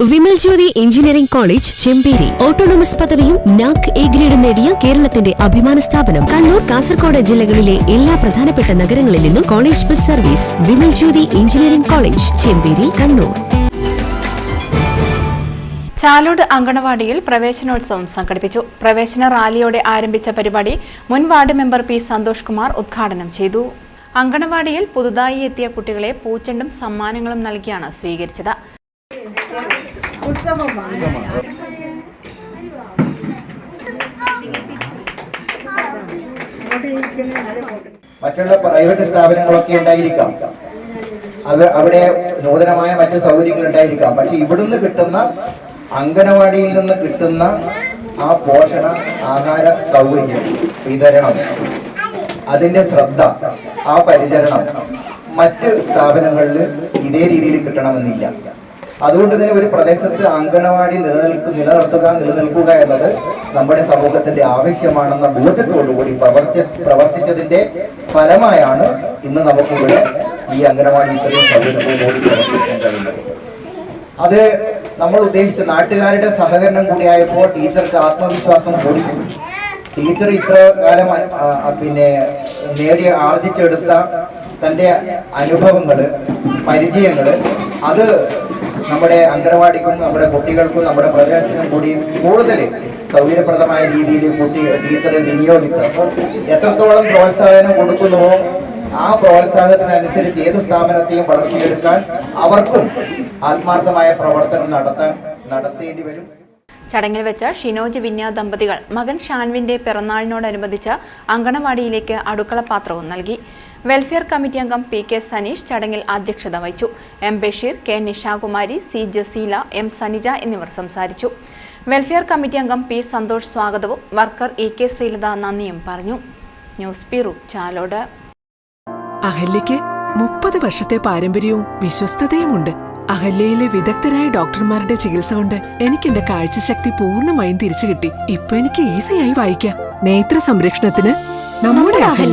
Vimal Jyothi engineering college Chemperi. Autonomous പദവിയും NAAC A ഗ്രേഡും നേടിയ കേരളത്തിന്റെ അഭിമാന സ്ഥാപനം. കണ്ണൂർ കാസർഗോഡ് ജില്ലകളിലെ എല്ലാ പ്രധാനപ്പെട്ട നഗരങ്ങളിൽ നിന്നും college bus service. Vimal Jyothi engineering college Chemperi Kannur. Chalode അങ്കണവാടിയിൽ പ്രവേശനോത്സവം സംഘടിപ്പിച്ചു. പ്രവേശന റാലിയോടെ ആരംഭിച്ച പരിപാടി മുൻ ward member P Santhosh Kumar ഉദ്ഘാടനം ചെയ്തു. അങ്കണവാടിയിൽ പുതുതായി എത്തിയ കുട്ടികളെ പൂച്ചെണ്ടും സമ്മാനങ്ങളും നൽകിയാണ് സ്വീകരിച്ചത്. മറ്റുള്ള പ്രൈവറ്റ് സ്ഥാപനങ്ങളൊക്കെ ഉണ്ടായിരിക്കാം. അത് അവിടെ നൂതനമായ മറ്റു സൗകര്യങ്ങൾ ഉണ്ടായിരിക്കാം. പക്ഷെ ഇവിടുന്ന് കിട്ടുന്ന അംഗനവാടിയിൽ നിന്ന് കിട്ടുന്ന ആ പോഷണ ആഹാര സൗകര്യം വിതരണം അതിന്റെ ശ്രദ്ധ ആ പരിചരണം മറ്റ് സ്ഥാപനങ്ങളിൽ ഇതേ രീതിയിൽ കിട്ടണമെന്നില്ല. അതുകൊണ്ട് തന്നെ ഒരു പ്രദേശത്ത് അംഗനവാടി നിലനിൽക്കു നിലനിർത്തുക നിലനിൽക്കുക എന്നത് നമ്മുടെ സമൂഹത്തിന്റെ ആവശ്യമാണെന്ന ബോധ്യത്തോടുകൂടി പ്രവർത്തി പ്രവർത്തിച്ചതിന്റെ ഫലമായാണ് ഇന്ന് നമുക്കിവിടെ ഈ അംഗനവാടി ഇത്രയും സൗകര്യത്തോടുകൂടി അത് നമ്മൾ ഉദ്ദേശിച്ച നാട്ടുകാരുടെ സഹകരണം കൂടിയായപ്പോൾ ടീച്ചർക്ക് ആത്മവിശ്വാസം കൂടി. ടീച്ചർ ഇത്ര കാലം പിന്നെ നേടി ആർജിച്ചെടുത്ത തന്റെ അനുഭവങ്ങൾ പരിചയങ്ങൾ അത് നമ്മുടെ അംഗനവാടിക്കും നമ്മുടെ കുട്ടികൾക്കും നമ്മുടെ പ്രദേശത്തിനും കൂടി കൂടുതൽ സൗകര്യപ്രദമായ രീതിയിൽ കുട്ടി ടീച്ചറെ വിനിയോഗിച്ച് അപ്പോൾ എത്രത്തോളം പ്രോത്സാഹനം കൊടുക്കുന്നുവോ ആ പ്രോത്സാഹനത്തിനനുസരിച്ച് ഏത് സ്ഥാപനത്തെയും വളർത്തിയെടുക്കാൻ അവർക്കും ആത്മാർത്ഥമായ പ്രവർത്തനം നടത്താൻ നടത്തേണ്ടി വരും. ചടങ്ങിൽ വെച്ച ഷിനോജ് വിന്യ ദമ്പതികൾ മകൻ ഷാൻവിന്റെ പിറന്നാളിനോടനുബന്ധിച്ച് അങ്കണവാടിയിലേക്ക് അടുക്കള പാത്രവും നൽകി. വെൽഫെയർ കമ്മിറ്റി അംഗം പി കെ സനീഷ് ചടങ്ങിൽ അധ്യക്ഷത വഹിച്ചു. M Basheer K Nishakumari C Jaseela M Sanija എന്നിവർ സംസാരിച്ചു. വെൽഫെയർ കമ്മിറ്റി അംഗം പി സന്തോഷ് സ്വാഗതവും വർക്കർ ഇ കെ ശ്രീലത നന്ദിയും പറഞ്ഞു. News bureau Chalode. അഹല്യയ്ക്ക് മുപ്പത് വർഷത്തെ പാരമ്പര്യവും വിശ്വസ്തതയുമുണ്ട്. അഹല്യയിലെ വിദഗ്ധരായ ഡോക്ടർമാരുടെ ചികിത്സ കൊണ്ട് എനിക്ക് എന്റെ കാഴ്ചശക്തി പൂർണമായും തിരിച്ചു കിട്ടി ഇപ്പൊ എനിക്ക് ഈസിയായി വായിക്കാം. നേത്ര സംരക്ഷണത്തിന് നമ്മുടെ അഹല്യ